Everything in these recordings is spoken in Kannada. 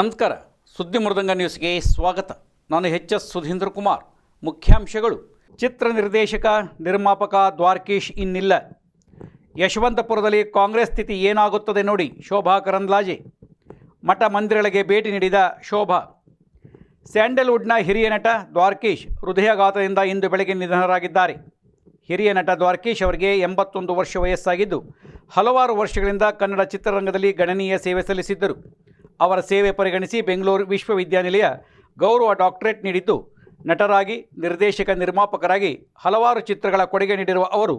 ನಮಸ್ಕಾರ. ಸುದ್ದಿ ಮೃದಂಗ ನ್ಯೂಸ್ಗೆ ಸ್ವಾಗತ. ನಾನು ಎಚ್ ಎಸ್ ಸುಧೀಂದ್ರ ಕುಮಾರ್. ಮುಖ್ಯಾಂಶಗಳು. ಚಿತ್ರ ನಿರ್ದೇಶಕ, ನಿರ್ಮಾಪಕ ದ್ವಾರಕೀಶ್ ಇನ್ನಿಲ್ಲ. ಯಶವಂತಪುರದಲ್ಲಿ ಕಾಂಗ್ರೆಸ್ ಸ್ಥಿತಿ ಏನಾಗುತ್ತದೆ ನೋಡಿ ಶೋಭಾ ಕರಂದ್ಲಾಜೆ. ಮಠ ಮಂದಿರಗಳಿಗೆ ಭೇಟಿ ನೀಡಿದ ಶೋಭಾ. ಸ್ಯಾಂಡಲ್ವುಡ್ನ ಹಿರಿಯ ನಟ ದ್ವಾರಕೀಶ್ ಹೃದಯಾಘಾತದಿಂದ ಇಂದು ಬೆಳಗ್ಗೆ ನಿಧನರಾಗಿದ್ದಾರೆ. ಹಿರಿಯ ನಟ ದ್ವಾರಕೀಶ್ ಅವರಿಗೆ ಎಂಬತ್ತೊಂದು ವರ್ಷ ವಯಸ್ಸಾಗಿದ್ದು, ಹಲವಾರು ವರ್ಷಗಳಿಂದ ಕನ್ನಡ ಚಿತ್ರರಂಗದಲ್ಲಿ ಗಣನೀಯ ಸೇವೆ ಸಲ್ಲಿಸಿದ್ದರು. ಅವರ ಸೇವೆ ಪರಿಗಣಿಸಿ ಬೆಂಗಳೂರು ವಿಶ್ವವಿದ್ಯಾನಿಲಯ ಗೌರವ ಡಾಕ್ಟರೇಟ್ ನೀಡಿದ್ದು, ನಟರಾಗಿ, ನಿರ್ದೇಶಕ ನಿರ್ಮಾಪಕರಾಗಿ ಹಲವಾರು ಚಿತ್ರಗಳ ಕೊಡುಗೆ ನೀಡಿರುವ ಅವರು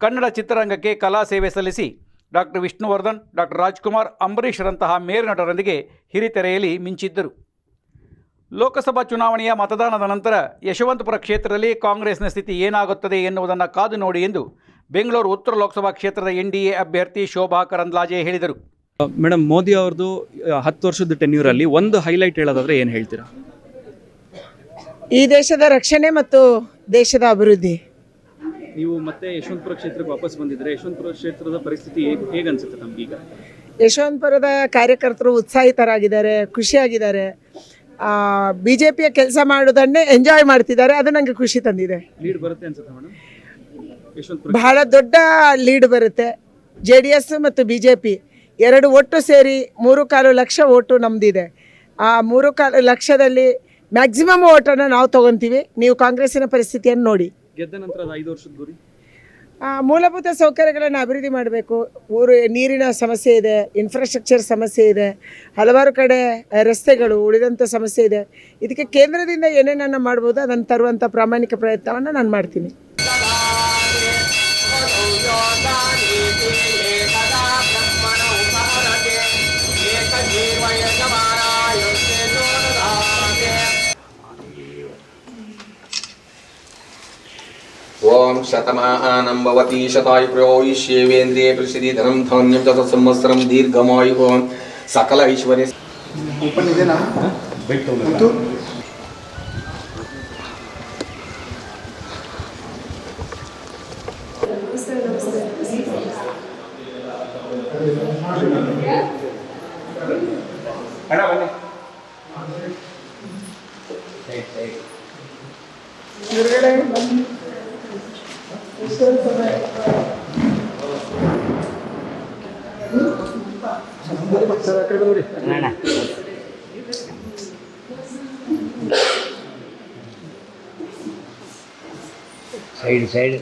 ಕನ್ನಡ ಚಿತ್ರರಂಗಕ್ಕೆ ಕಲಾ ಸೇವೆ ಸಲ್ಲಿಸಿ ಡಾಕ್ಟರ್ ವಿಷ್ಣುವರ್ಧನ್, ಡಾಕ್ಟರ್ ರಾಜ್ಕುಮಾರ್ ಅಂಬರೀಷ್ರಂತಹ ಮೇರು ನಟರೊಂದಿಗೆ ಹಿರಿತೆರೆಯಲ್ಲಿ ಮಿಂಚಿದ್ದರು. ಲೋಕಸಭಾ ಚುನಾವಣೆಯ ಮತದಾನದ ನಂತರ ಯಶವಂತಪುರ ಕ್ಷೇತ್ರದಲ್ಲಿ ಕಾಂಗ್ರೆಸ್ನ ಸ್ಥಿತಿ ಏನಾಗುತ್ತದೆ ಎನ್ನುವುದನ್ನು ಕಾದು ನೋಡಿ ಎಂದು ಬೆಂಗಳೂರು ಉತ್ತರ ಲೋಕಸಭಾ ಕ್ಷೇತ್ರದ ಎನ್ಡಿಎ ಅಭ್ಯರ್ಥಿ ಶೋಭಾ ಕರಂದ್ಲಾಜೆ ಹೇಳಿದರು. ಮೇಡಮ್ ಮೋದಿ ಅವ್ರದ್ದು ಹತ್ತು ವರ್ಷದ ಟೆನ್ಯೂರಲ್ಲಿ ಒಂದು ಹೈಲೈಟ್ ಹೇಳೋದಾದ್ರೆ ಏನು ಹೇಳ್ತೀರಾ? ಈ ದೇಶದ ರಕ್ಷಣೆ ಮತ್ತು ದೇಶದ ಅಭಿವೃದ್ಧಿ. ನೀವು ಮತ್ತೆ ಯಶವಂತಪುರ ಕ್ಷೇತ್ರಕ್ಕೆ ವಾಪಸ್ ಬಂದಿದ್ರೆ ಯಶವಂತಪುರ ಕ್ಷೇತ್ರದ ಪರಿಸ್ಥಿತಿ ಹೇಗೆ ಅನ್ಸುತ್ತೆ ಈಗ? ಯಶವಂತಪುರದ ಕಾರ್ಯಕರ್ತರು ಉತ್ಸಾಹಿತರಾಗಿದ್ದಾರೆ ಖುಷಿಯಾಗಿದ್ದಾರೆ. ಬಿ ಜೆ ಪಿಯ ಕೆಲಸ ಮಾಡೋದನ್ನೇ ಎಂಜಾಯ್ ಮಾಡ್ತಿದ್ದಾರೆ ಅದು ನನಗೆ ಖುಷಿ ತಂದಿದೆ. ಲೀಡ್ ಬರುತ್ತೆ ಅನ್ಸುತ್ತೆ ಮೇಡಮ್? ಯಶವಂತಪುರ ಬಹಳ ದೊಡ್ಡ ಲೀಡ್ ಬರುತ್ತೆ. ಜೆ ಡಿ ಎಸ್ ಮತ್ತು ಬಿ ಜೆ ಪಿ ಎರಡು ಒಟ್ಟು ಸೇರಿ ಮೂರು ಕಾಲು ಲಕ್ಷ ಓಟು ನಮ್ಮದಿದೆ ಆ ಮೂರು ಕಾಲು ಲಕ್ಷದಲ್ಲಿ ಮ್ಯಾಕ್ಸಿಮಮ್ ಓಟನ್ನು ನಾವು ತೊಗೊತೀವಿ. ನೀವು ಕಾಂಗ್ರೆಸ್ಸಿನ ಪರಿಸ್ಥಿತಿಯನ್ನು ನೋಡಿ. ಗೆದ್ದ ನಂತರ ಐದು ವರ್ಷದ ಗುರಿ? ಮೂಲಭೂತ ಸೌಕರ್ಯಗಳನ್ನು ಅಭಿವೃದ್ಧಿ ಮಾಡಬೇಕು. ಊರು ನೀರಿನ ಸಮಸ್ಯೆ ಇದೆ ಇನ್ಫ್ರಾಸ್ಟ್ರಕ್ಚರ್ ಸಮಸ್ಯೆ ಇದೆ ಹಲವಾರು ಕಡೆ ರಸ್ತೆಗಳು ಉಳಿದಂಥ ಸಮಸ್ಯೆ ಇದೆ. ಇದಕ್ಕೆ ಕೇಂದ್ರದಿಂದ ಏನೇನನ್ನು ಮಾಡ್ಬೋದು ಅದನ್ನು ತರುವಂಥ ಪ್ರಾಮಾಣಿಕ ಪ್ರಯತ್ನವನ್ನು ನಾನು ಮಾಡ್ತೀನಿ. ಓಂ ಶತಮಾನಂ ಭವತಿ ಶತಾಯು ಪ್ರಯೋಯಿಷ್ಯೇವೇಂದ್ರಿಯ ಪ್ರಸಿದ್ಧಿ ಧನಂ ಧಾನ್ಯಂ ಚತ ಸಂವತ್ಸರಂ ದೀರ್ಘಮಾಯು ಕಡೆ ನೋಡಿ ಸೈಡ್ ಸೈಡ್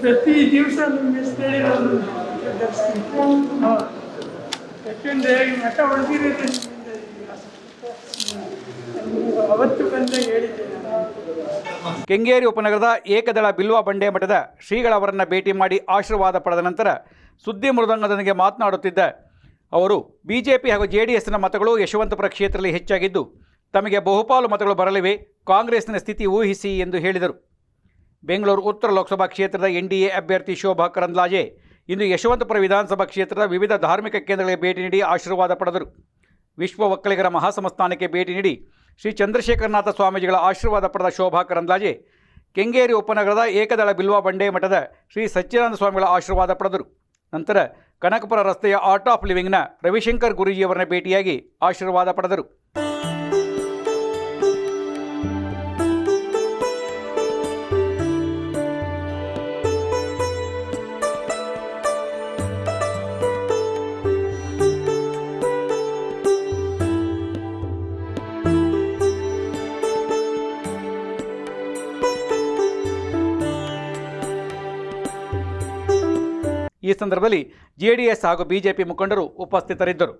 ಪ್ರತಿ ದಿವಸ ಯಾಕೆಂದರೆ ಮಠ. ಅವತ್ತು ಬಂದ ಹೇಳಿದ್ದೆ ಕೆಂಗೇರಿ ಉಪನಗರದ ಏಕದಳ ಬಿಲ್ವ ಬಂಡೆ ಮಠದ ಶ್ರೀಗಳವರನ್ನ ಭೇಟಿ ಮಾಡಿ ಆಶೀರ್ವಾದ ಪಡೆದ ನಂತರ ಸುದ್ದಿ ಮೃದಂಗದೊಂದಿಗೆ ಮಾತನಾಡುತ್ತಿದ್ದ ಅವರು ಬಿಜೆಪಿ ಹಾಗೂ ಜೆಡಿಎಸ್ನ ಮತಗಳು ಯಶವಂತಪುರ ಕ್ಷೇತ್ರದಲ್ಲಿ ಹೆಚ್ಚಾಗಿದ್ದು, ತಮಗೆ ಬಹುಪಾಲು ಮತಗಳು ಬರಲಿವೆ, ಕಾಂಗ್ರೆಸ್ನ ಸ್ಥಿತಿ ಊಹಿಸಿ ಎಂದು ಹೇಳಿದರು. ಬೆಂಗಳೂರು ಉತ್ತರ ಲೋಕಸಭಾ ಕ್ಷೇತ್ರದ ಎನ್ ಡಿ ಎ ಅಭ್ಯರ್ಥಿ ಶೋಭಾ ಕರಂದ್ಲಾಜೆ ಇಂದು ಯಶವಂತಪುರ ವಿಧಾನಸಭಾ ಕ್ಷೇತ್ರದ ವಿವಿಧ ಧಾರ್ಮಿಕ ಕೇಂದ್ರಗಳಿಗೆ ಭೇಟಿ ನೀಡಿ ಆಶೀರ್ವಾದ ಪಡೆದರು. ವಿಶ್ವ ಒಕ್ಕಲಿಗರ ಮಹಾಸಂಸ್ಥಾನಕ್ಕೆ ಭೇಟಿ ನೀಡಿ ಶ್ರೀ ಚಂದ್ರಶೇಖರನಾಥ ಸ್ವಾಮೀಜಿಗಳ ಆಶೀರ್ವಾದ ಪಡೆದ ಶೋಭಾ ಕರಂದ್ಲಾಜೆ ಕೆಂಗೇರಿ ಉಪನಗರದ ಏಕದಳ ಬಿಲ್ವಾ ಬಂಡೆ ಮಠದ ಶ್ರೀ ಸಚ್ಚಿದಾನಂದ ಸ್ವಾಮಿಗಳ ಆಶೀರ್ವಾದ ಪಡೆದರು. ನಂತರ ಕನಕಪುರ ರಸ್ತೆಯ ಆರ್ಟ್ ಆಫ್ ಲಿವಿಂಗ್ನ ರವಿಶಂಕರ್ ಗುರೂಜಿಯವರನ್ನ ಭೇಟಿಯಾಗಿ ಆಶೀರ್ವಾದ ಪಡೆದರು. ಈ ಸಂದರ್ಭದಲ್ಲಿ ಜೆಡಿಎಸ್ ಹಾಗೂ ಬಿಜೆಪಿ ಮುಖಂಡರು ಉಪಸ್ಥಿತರಿದ್ದರು